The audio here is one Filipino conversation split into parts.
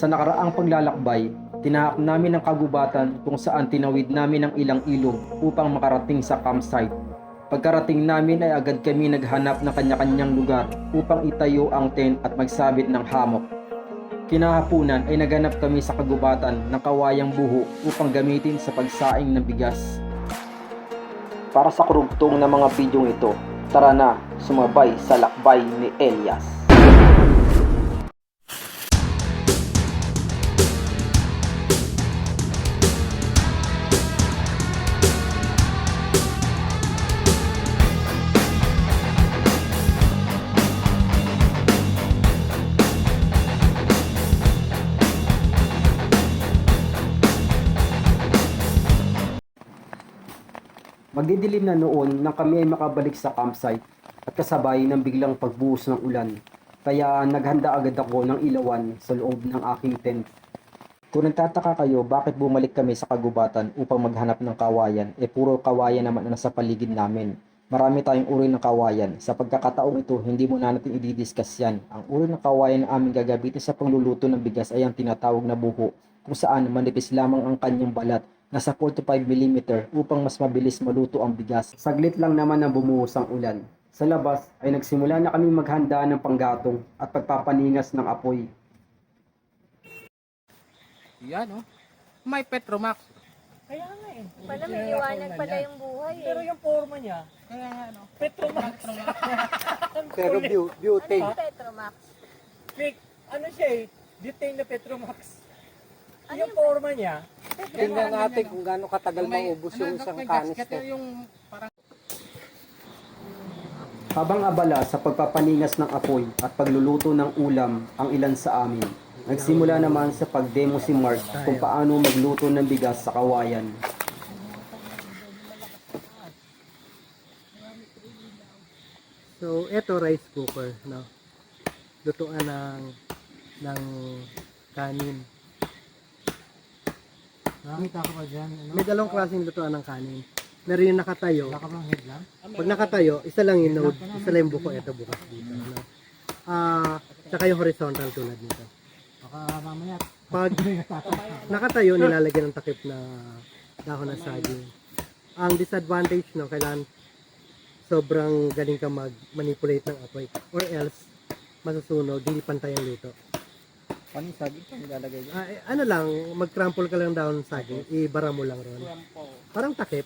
Sa nakaraang paglalakbay, tinahak namin ang kagubatan kung saan tinawid namin ang ilang ilog upang makarating sa campsite. Pagkarating namin ay agad kami naghanap ng kanya-kanyang lugar upang itayo ang tent at magsabit ng hammock. Kinahapunan ay naganap kami sa kagubatan ng kawayang buho upang gamitin sa pagsaing ng bigas. Para sa kurugtong ng mga bidyong ito, tara na sumabay sa lakbay ni Elias. Magdidilim na noon nang kami ay makabalik sa campsite at kasabay ng biglang pagbuhos ng ulan. Kaya naghanda agad ako ng ilawan sa loob ng aking tent. Kung nagtataka kayo bakit bumalik kami sa kagubatan upang maghanap ng kawayan, eh puro kawayan naman ang nasa paligid namin. Marami tayong uri ng kawayan. Sa pagkakataong ito, hindi muna natin i-discuss yan. Ang uri ng kawayan na aming gagamitin sa pangluluto ng bigas ay ang tinatawag na buho, kung saan manipis lamang ang kanyang balat nasa 4 to 5 mm upang mas mabilis maluto ang bigas. Saglit lang naman na bumuhos ang ulan. Sa labas ay nagsimula na kami maghanda ng panggatong at pagpapaningas ng apoy. Yan, oh. May Petromax. Kaya nga eh. Pala may liwanag pala yung buhay eh. Pero yung forma niya, Kaya nga, ano. Petromax. Pero Ano yung Petromax? Fake, ano siya eh, butane na Petromax. Ano yung forma niya, Tingnan natin kung gaano katagal May- maubos ano, yung Dok, isang canister. yung parang Habang abala sa pagpapaningas ng apoy at pagluluto ng ulam ang ilan sa amin, nagsimula naman sa pagdemo si Mark kung paano magluto ng bigas sa kawayan. So, ito rice cooker, no? Lutuan ng ng kanin. Nakita ko pa dyan, ano? May dalawang klaseng lutuan ng kanin. Meron yung nakatayo. Wala ka bang headlamp? Pag nakatayo, isa lang yung node, isa lang yung buko, ito bukas dito. No? Ah, tsaka yung horizontal tulad nito. Baka mamaya. Pag nakatayo, nilalagyan ng takip na dahon ng saging. Ang disadvantage, no, kailangan sobrang galing ka mag-manipulate ng apoy. Or else, masusunog, hindi pantay ang luto. Paano yung saging pa nilalagay dyan? Ah, eh, ano lang, mag-crumple ka lang ng saging, ibara mo lang ron. Parang takip.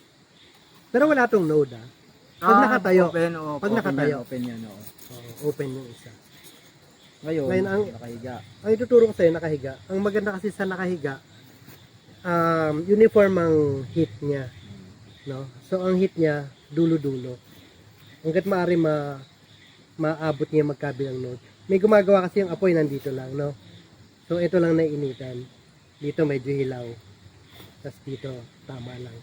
Pero wala tong node, ah. Pag nakatayo, Open, oh, Pag open nakatayo. Yan, open yan, oo. oh, open yung isa. Ngayon, Ngayon, ang- nakahiga. Ang ituturo ko sa'yo, nakahiga. Ang maganda kasi sa nakahiga, um, uniform ang heat niya. No? So, ang heat niya, dulo-dulo. Hanggat maaari ma maabot niya magkabilang node. May gumagawa kasi yung apoy nandito lang, no? So, ito lang nainitan. Dito medyo hilaw. Tapos dito, tama lang.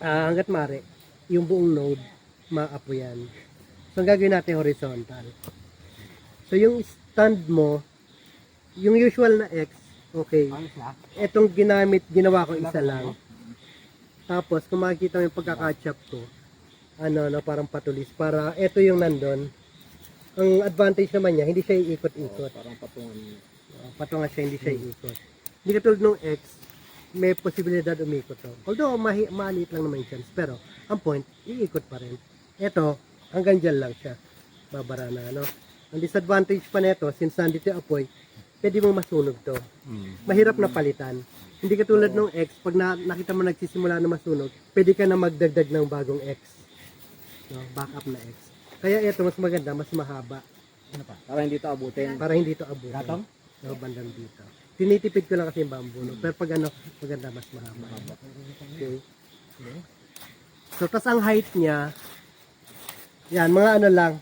Ah, hanggat maaari, yung buong node, maapoyan. So, ang gagawin natin horizontal. So, yung stand mo, yung usual na X, okay. Na. Etong ginamit, ginawa ko isa lang. Tapos, kung makikita mo yung pagkakachop ko, ano, no, parang patulis. Para, eto yung nandun. Ang advantage naman niya, hindi siya iikot-ikot. Parang patungan. Uh, patungan siya, hindi siya iikot. Hindi katulad nung X, may posibilidad umikot to. Although, mahi, maliit lang naman yung chance. Pero, ang point, iikot pa rin. Ito, hanggang dyan lang siya. Babara na, ano. Ang disadvantage pa nito, since nandito yung apoy, pwede mong masunog to. Mahirap na palitan. Hindi katulad nung X, pag na, nakita mo nagsisimula na masunog, pwede ka na magdagdag ng bagong X. No, backup na X. Kaya ito, mas maganda, mas mahaba. Ano pa? Para hindi ito abutin. Para hindi to abutin. Gatong? No, bandang dito. Tinitipid ko lang kasi yung bamboo. No? Pero pag ano, maganda mas mahaba. Okay. So, tas ang height niya, yan, mga ano lang,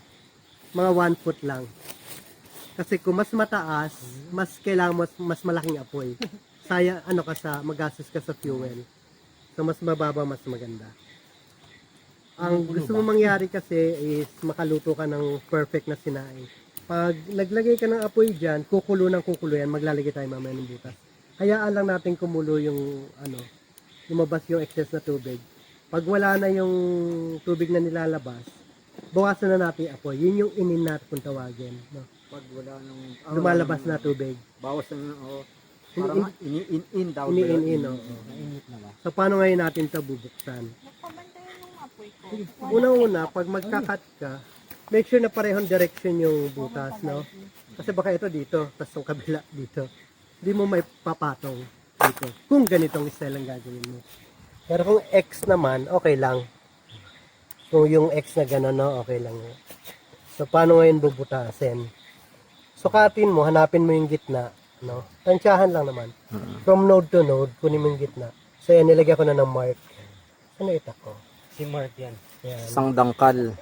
mga 1 foot lang. Kasi kung mas mataas, mas kailangan mas, mas malaking apoy. Saya, ano ka sa, magastos ka sa fuel. So, mas mababa, mas maganda. Ang gusto mo mangyari kasi is makaluto ka ng perfect na sinaing. Pag naglagay ka ng apoy dyan, kukulo ng kukulo yan, maglalagay tayo mamaya ng butas. Hayaan lang natin kumulo yung, ano, lumabas yung excess na tubig. Pag wala na yung tubig na nilalabas, bawasan na natin yung apoy. Yun yung inin natin kung tawagin. No? pag wala nung... ah, Lumalabas na tubig. Bawas na, oo. In- Parang ini-in-in daw. ba Ini-in-in, yun? oo. Nainit na ba? So, paano ngayon natin ito bubuksan? Nagpabantayan Una-una, pag magkakat ka, make sure na parehong direction yung butas, no? Kasi baka ito dito, tapos yung kabila dito. Hindi mo may papatong dito. Kung ganitong style ang gagawin mo. Pero kung X naman, okay lang. Kung yung X na gano'n, no, okay lang. So, paano ngayon bubutasin? Sukatin mo, hanapin mo yung gitna, no? Tansyahan lang naman. From node to node, kunin mo yung gitna. So, yan, nilagyan ko na ng mark. Ano itak ko? Si Mark yan. Yan. Isang dangkal.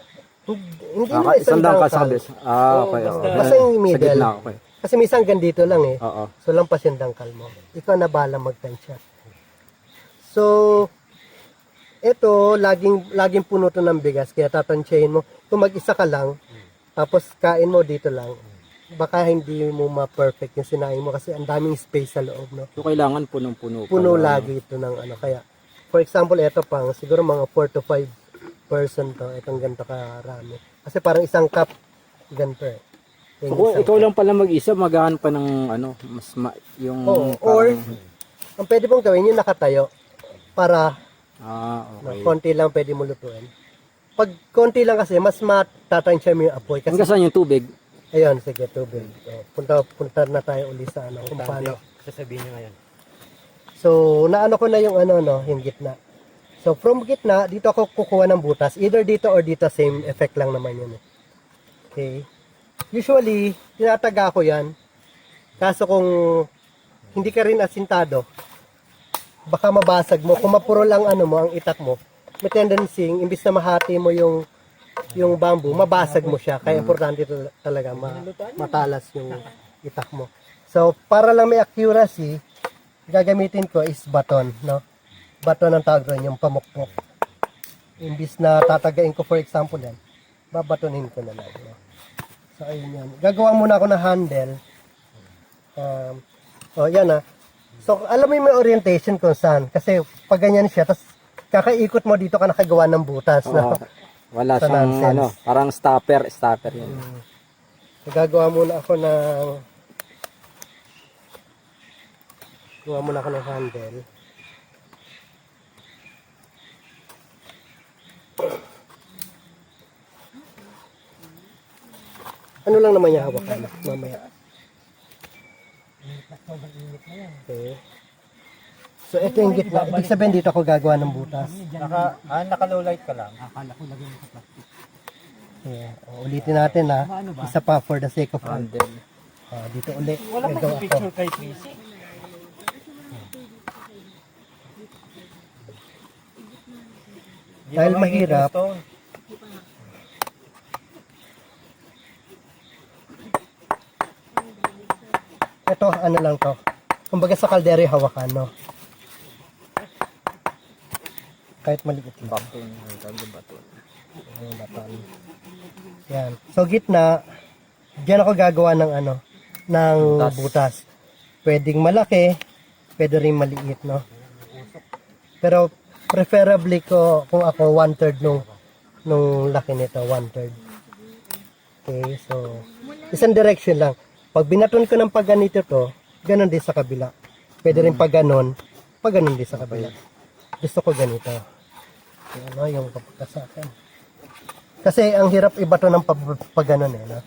Hindi, hindi Ah, na isang dangkal sa dangkal. kabis. Ah, Oo, okay. basta- yung Sa middle. gitna, okay. Kasi may isang ganito lang eh. Oo. So, lampas yung dangkal mo. Ikaw na bala magtansya. So, ito, laging, laging puno to ng bigas. Kaya tatansyahin mo. Kung mag-isa ka lang, tapos kain mo dito lang, baka hindi mo ma-perfect yung sinain mo kasi ang daming space sa loob, no? So, kailangan punong-puno. Puno lagi ito ng ano. Kaya, for example, ito pang, siguro mga 4 to 5 person to. Itong ganito karami. Kasi parang isang cup, ganito eh. So, kung ikaw lang pala mag-isa, maghahan pa ng ano, mas ma, yung Oo, or, parang- ang pwede pong gawin yung nakatayo para ah, okay. konti lang pwede mo lutuin. Pag konti lang kasi, mas matatansya mo yung apoy. Kasi, Hanggang saan yung tubig? ayun, sige, tubig. O, punta, punta na tayo uli sa ano, kung paano. Sasabihin niya ngayon. So, naano ko na yung ano, no, yung gitna. So, from gitna, dito ako kukuha ng butas. Either dito or dito, same effect lang naman yun. eh. Okay. Usually, tinataga ko yan. Kaso kung hindi ka rin asintado, baka mabasag mo. Kung mapuro lang ano mo, ang itak mo, may tendency, imbis na mahati mo yung yung bamboo, mabasag mo siya. Kaya importante tal- talaga ma- matalas yung itak mo. So, para lang may accuracy, gagamitin ko is baton, no? Baton ang tawag doon, yung pamukpok. Imbis na tatagain ko, for example yan, babatonin ko na lang. No? So, ayun yan. Gagawa muna ako ng handle. Um, oh, yan ah. So, alam mo yung may orientation kung saan. Kasi, pag ganyan siya, tapos kakaikot mo dito ka nakagawa ng butas. No? Wala Sa siyang nonsense. ano, parang stopper, stopper yun. So, gagawa muna ako ng gawa muna ako ng handle. Ano lang naman yung hawakan mamaya. Okay. So, ito yung gitna. Ibig sabihin dito ako gagawa ng butas. Naka, ah, naka-low light ka lang. Yeah. O, ulitin natin ha. Isa pa for the sake of. Handle. Ah, dito ulit. Wala ko. picture kay Tracy. Dahil mahirap. ito? Ano lang to. Kumbaga sa kaldero hawakan, no? Kahit maliit lang. Baton. Baton. Yung baton. Yan. So, gitna, diyan ako gagawa ng ano, ng Butas. butas. Pwedeng malaki, pwede rin maliit, no? Pero, preferably ko, kung ako, one-third nung, nung laki nito, one-third. Okay, so, isang direction lang. Pag binaton ko ng pag ganito to, ganun din sa kabila. Pwede rin pag ganon, pag ganon din sa kabila. Gusto ko ganito. Yung ano, yung papunta sa akin. Kasi ang hirap iba to ng pag, pag ganon eh. No?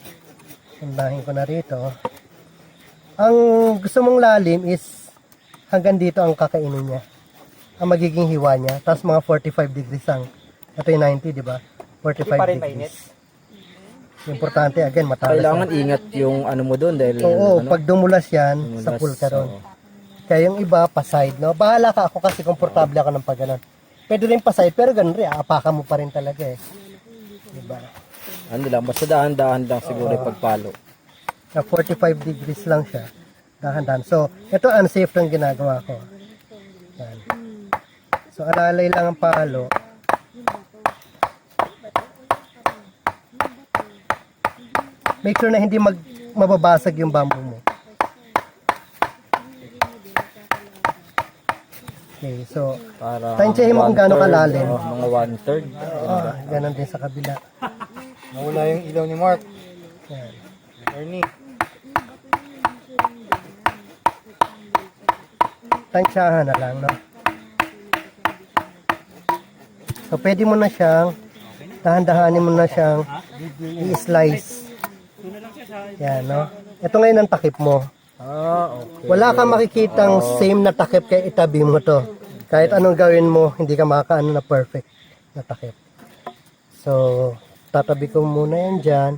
Unahin ko na rito. Ang gusto mong lalim is hanggang dito ang kakainin niya. Ang magiging hiwa niya. Tapos mga 45 degrees ang. Ito yung 90, di ba? 45 pa rin degrees. Importante, again, matalas. Kailangan ingat yung ano mo doon dahil Oo, ano, pag dumulas yan, dumulas, sa pool ka ron. oo. Kaya yung iba, pa-side, no? Bahala ka ako kasi komportable ako ng pag ganun. Pwede rin pa-side, pero ganun rin, aapakan mo pa rin talaga eh. Diba? ano lang, basta dahan-dahan lang siguro yung pagpalo. Na 45 degrees lang siya. Dahan-dahan. So, ito unsafe ng ginagawa ko. Yan. So, alalay lang ang palo. Make sure na hindi mag mababasag yung bamboo mo. Okay, so, Para Tansyahin mo kung gaano kalalim. oo, mga one-third. ah, ganun din sa kabila. Nawala yung ilaw ni Mark. Yan. Ernie. tansyahan na lang, no? So, pwede mo na siyang, dahan-dahanin mo na siyang i-slice. Yan, no? Ito ngayon ang takip mo. Ah, okay. Wala kang makikitang same na takip kaya itabi mo to. Kahit anong gawin mo, hindi ka makakaano na perfect na takip. So, tatabi ko muna yan dyan.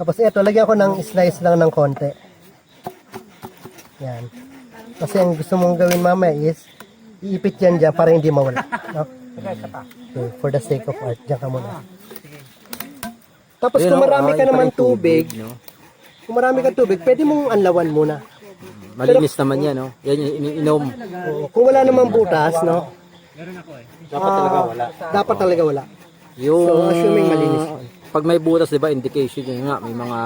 Tapos ito, lagyan ko ng slice lang ng konti. Yan. Kasi ang gusto mong gawin mamaya is, iipit yan dyan para hindi mawala. No? Okay, for the sake of art, dyan ka muna. Tapos kung oh, marami ah, ka naman tubig, kung marami ka tubig, pwede mong anlawan muna. Malinis naman yan, no? Yan yung iniinom. Oo. Kung wala namang butas, no? Dapat talaga wala. Dapat talaga wala. Yung... So, assuming malinis. Pag may butas, di ba, indication yun nga, may mga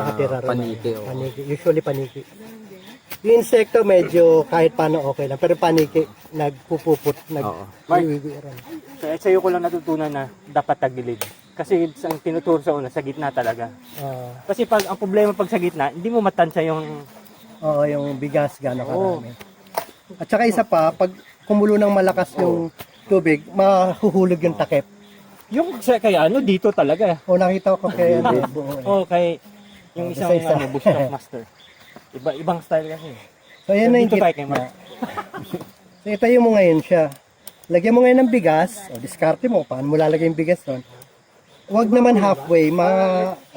Nakatira rin. paniki. Oh. Paniki. Usually paniki. Yung insekto medyo kahit paano okay lang. Pero paniki, nagpupuput, nag Oo. iwiwiran. Kaya sa'yo ko lang natutunan na dapat tagilid. Kasi ang tinuturo sa una, sa gitna talaga. Ah, Kasi pag ang problema pag sa gitna, hindi mo matansya yung Oo, yung bigas gano'n karami. At saka isa pa, pag kumulo ng malakas yung tubig, mahuhulog yung takip. yung sa kaya ano dito talaga. O nakita ko kaya ano, buo. eh. Oh, kay yung isang Isa-isa. ano, bushcraft master. Iba ibang style kasi. So yan na yung Dito tayo kay Mark. So itayo mo ngayon siya. Lagyan mo ngayon ng bigas, o diskarte mo, paano mo lalagay yung bigas doon? Huwag naman halfway, mga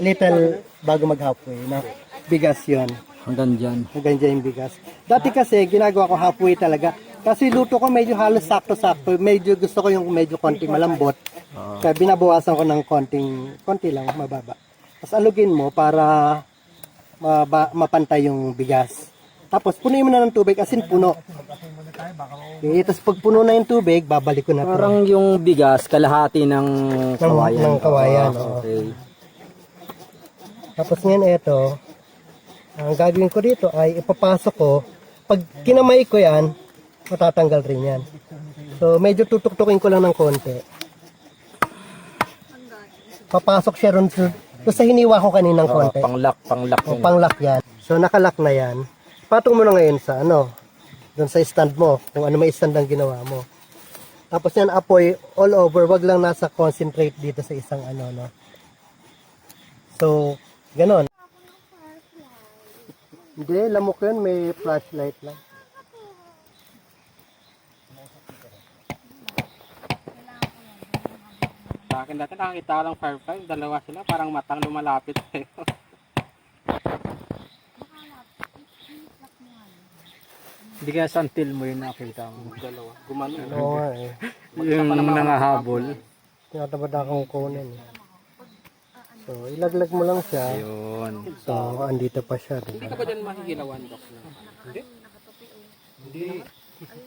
little bago mag halfway na bigas yon Hanggang dyan. Hanggang dyan yung bigas. Dati kasi, ginagawa ko halfway talaga. Kasi luto ko medyo halos sakto-sakto. Medyo gusto ko yung medyo konting malambot. Kaya binabawasan ko ng konting, konti lang, mababa. Tapos alugin mo para maba, mapantay yung bigas. Tapos punuin mo na ng tubig, asin puno. Okay, tapos pag puno na yung tubig, babalik ko na to. Parang yung bigas, kalahati ng kawayan. ng kawayan, oo. okay. Tapos ngayon ito, ang gagawin ko dito ay ipapasok ko. Pag kinamay ko yan, matatanggal rin yan. So medyo tutuktukin ko lang ng konti. Papasok siya ron sa hiniwa ko kaninang Oo, konti. panglak, panglak O, yun. panglock yan. So nakalock na yan. Patong mo na ngayon sa ano, doon sa stand mo, kung ano may stand ang ginawa mo. Tapos yan apoy all over, wag lang nasa concentrate dito sa isang ano, no. So, ganon. Hindi, lamok yun, may flashlight lang. Sa akin dati nakakita ko lang firefly, dalawa sila, parang matang lumalapit sa'yo. Hindi kaya santil mo yun nakita mo. dalawa, gumano. Oo nga eh. Yung nangahabol. Tinatamad akong kunin. eh. So, ilaglag mo lang siya. Ayun. So, andito pa siya. Hindi Diba? ka ba dyan makikilawan, Doc? Hindi? Hindi.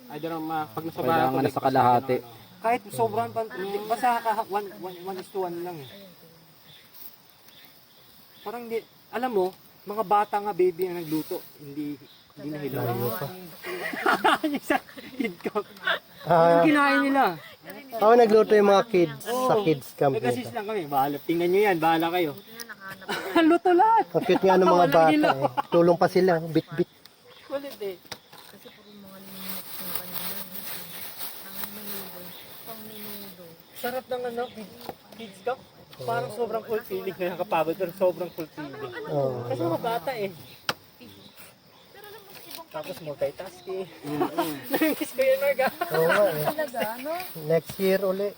Ay, dyan pag nasa bahay Kailangan na sa kalahati. Kahit sobrang, pan- basta ka, one, one, one is to one lang eh. Parang hindi, alam mo, mga bata nga baby ang nagluto, hindi, hindi nahilaw. Yung sa kid ko. Ah, Ang kinain nila. ako nagluto yung mga kids sa kids camp May kasis nito. lang kami, bahala. Tingnan nyo yan, bahala kayo. Luto lahat. Ang cute nga ng mga bata eh. Tulong pa sila, bit-bit. Sarap ng ano, kids, kids cup. Parang sobrang fulfilling na nakapagod pero sobrang fulfilling. Oh. Kasi mga bata eh. Tapos multitasking. Nangis ko yun, Marga. Oo nga eh. Talaga, no? Next year uli,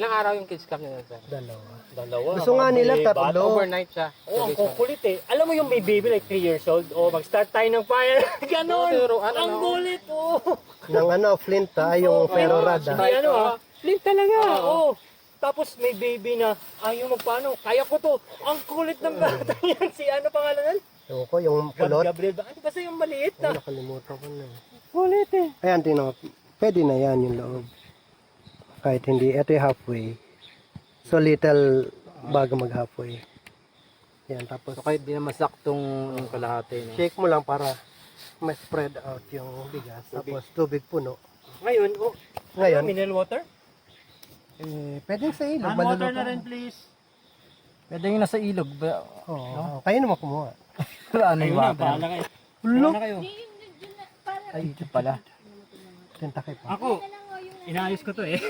Ilang araw yung kids cup nila, sir? dalawa. Dalawa. Gusto nga nila tatlo. Overnight siya. Oh, ang kukulit eh. Alam mo yung may baby like 3 years old, oh, mag-start tayo ng fire. Ganon. Pero ano, ang no? kulit, oh. Ng ano, flint ha, yung ferro rod ha. Ano ah. Flint talaga, oh. Tapos may baby na, ayaw magpaano, kaya ko to. Ang kulit ng bata yan. Si ano pangalan? Ewan ko, yung kulot. Gabriel ba? Ano basta yung maliit Ay, na? nakalimutan ko na. Kulit eh. Ayan, tingnan mo. Pwede na yan yung loob. Kahit hindi. Ito yung halfway. So, little bago mag halfway. Yan, tapos So kahit di na masaktong yung kalahati. No? shake mo lang para may spread out yung bigas. Tapos tubig puno. Ngayon, oh, Ngayon, mineral water? eh, pwede sa ilog. water maluluto. na rin please. Pwede yung nasa ilog. Ba? Oo. Kayo naman kumuha. ano yung water? bahala kayo. Look! Ay, ito pala. Tentakay pa. Ako, inayos ko to eh.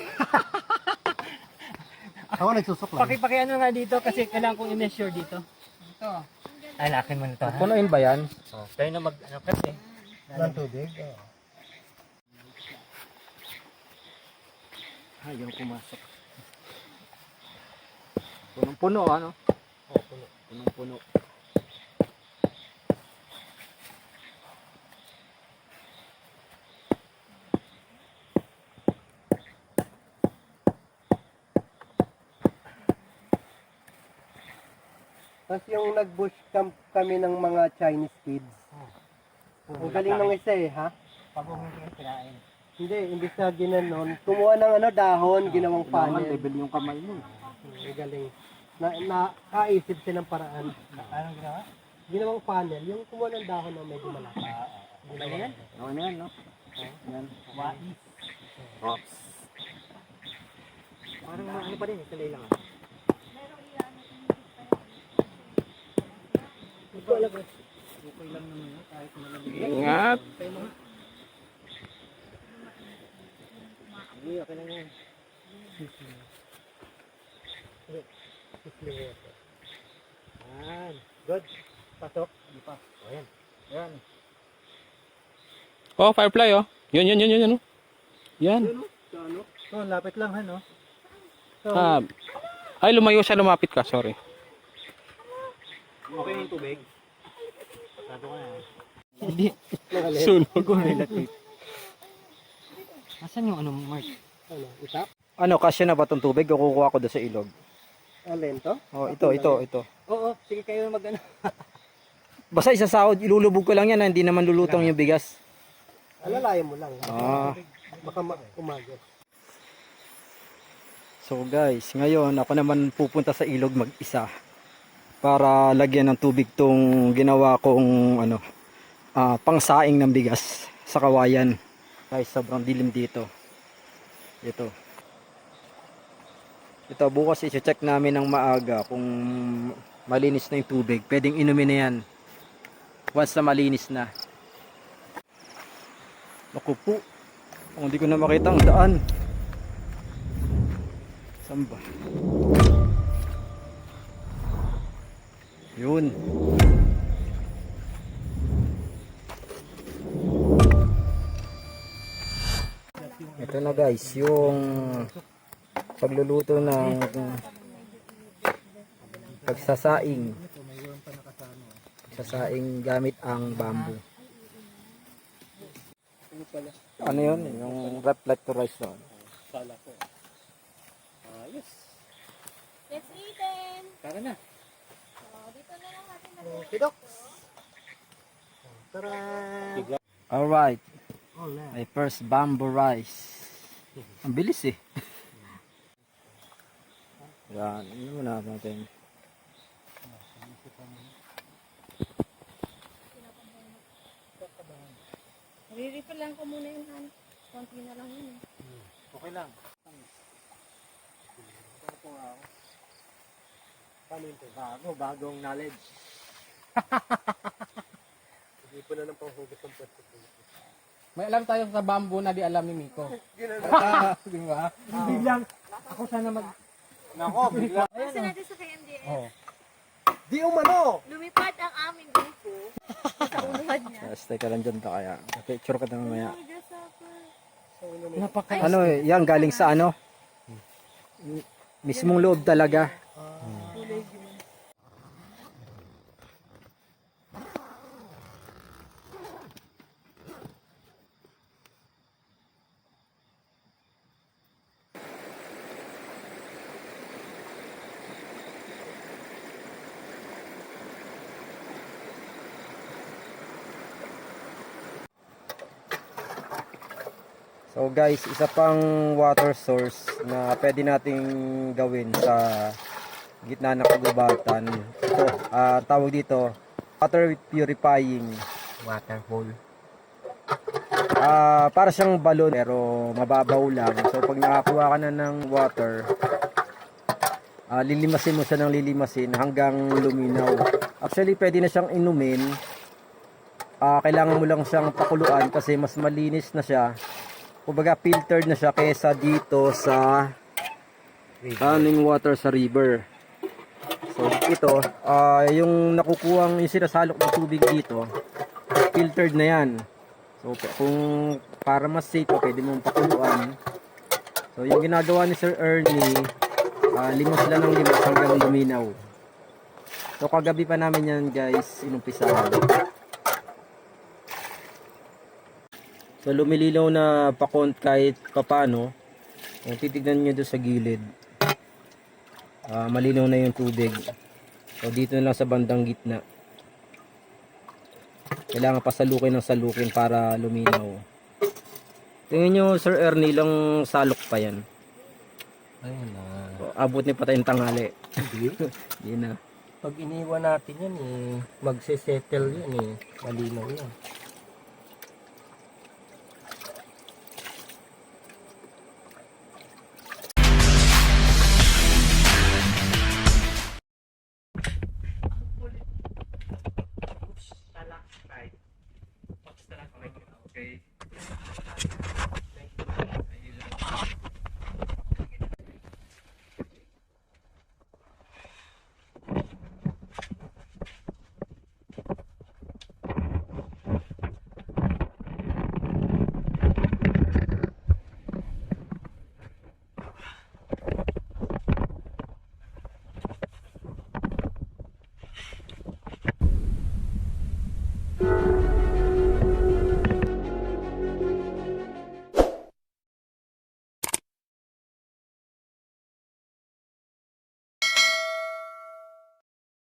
Ako nagsusok lang. Paki-paki ano nga dito kasi kailangan kong i-measure dito. Ito. Ay, nakin mo na to ha. Punuin ba yan? Oh, kayo na mag, ano kasi. Ng tubig. Oo. Ayaw pumasok. Punong-puno, ano? Oh, puno. Punong-puno. Tapos yung nag-bush camp kami ng mga Chinese kids. Ang galing ng isa eh, ha? Pag hindi kayo kinain. Hindi, imbis na ginanon, kumuha ng ano, dahon, ginawang panel. level yung kamay mo. Ang galing. Na, nakaisip silang paraan. Anong ginawa? Ginawang panel, yung kumuha ng dahon na medyo malaki. Ginawa yan? Na yan, no? Yan. Wais. Rocks. Parang ano pa rin, kalay lang ah. Hindi ko alam. Okay lang naman yun, kahit malamig. Ingat. Hindi, okay lang yan. Yan. Good. Pasok. Hindi pa. O yan. Yan. Oh, firefly oh. Yun, yun, yun, yun, yun. oh. Yan. So, lapit lang, ha, no? Ah, ay, lumayo siya, lumapit ka. Sorry. Okay yung tubig. Pasado ka na. Sunog. Relative. Asan yung ano, Mark? Ano, itap? Ano, kasya na ba itong tubig o kukuha ko doon sa ilog? Alin to? Oh, ito, ito, ito. Oo, sige kayo mag ano. Basta isa sahod, ilulubog ko lang yan, ha? hindi naman lulutong yung bigas. Alalayan mo lang. Ah. Baka ma- umagos. So guys, ngayon ako naman pupunta sa ilog mag-isa para lagyan ng tubig tong ginawa kong ano ah, pangsaing ng bigas sa kawayan. Guys, sobrang dilim dito. Ito. Ito bukas i-check namin ng maaga kung malinis na yung tubig. Pwedeng inumin na yan. Once na malinis na. Naku po. Oh, hindi ko na makita ang daan. Saan ba? Yun. Ito na guys, yung pagluluto ng pagsasaing. Pagsasaing gamit ang bamboo. Ano yun? Yung reflectorized na. Sala ko. Ayos. Let's eat it! Tara na. Oh, dito na lang natin mag- Kidok! Tara! Alright. Alright. My first bamboo rice. Ang bilis eh. Yan, ano muna natin. Re-refill lang ko muna yung han. Konti na lang yun eh. Okay lang. Paano yun, Tol? Bago, bagong knowledge. Hindi po na ng panghugas ng pwesto. May alam tayo sa bamboo na di alam ni Miko. di ba? Biglang, ako sana mag... Nako, bigla. Kasi natin sa KMDS, Di umano! lumipad ang aming grupo sa unuhan niya. Yes, teka lang dyan ta kaya. Picture ka na mamaya. Napaka... Ano eh, yan galing sa ano? Mismong loob talaga. So guys, isa pang water source na pwede nating gawin sa gitna ng kagubatan. Ito, ah, tawag dito, water purifying. Water hole. Ah, para siyang balon pero mababaw lang. So pag nakakuha ka na ng water, Ah, lilimasin mo siya ng lilimasin hanggang luminaw. Actually, pwede na siyang inumin. Ah, kailangan mo lang siyang pakuluan kasi mas malinis na siya. Kumbaga filtered na siya kaysa dito sa running water sa river. So ito, ah yung nakukuhang yung sinasalok ng tubig dito, filtered na yan. So kung para mas safe, pwede mong pakuluan. So yung ginagawa ni Sir Ernie, ah limos lang ng limos hanggang luminaw. So kagabi pa namin yan guys, inumpisahan. So lumililaw na pakont kahit papano. Kung titignan nyo doon sa gilid. Ah, malinaw na yung tubig. So dito na lang sa bandang gitna. Kailangan pasalukin ng salukin para luminaw. Tingnan nyo Sir Ernie lang salok pa yan. Ayun na. So, abot ni pa tayong tanghali. Hindi. Hindi na. Pag iniwan natin yan eh, magse-settle yan eh. Malinaw yan. Okay.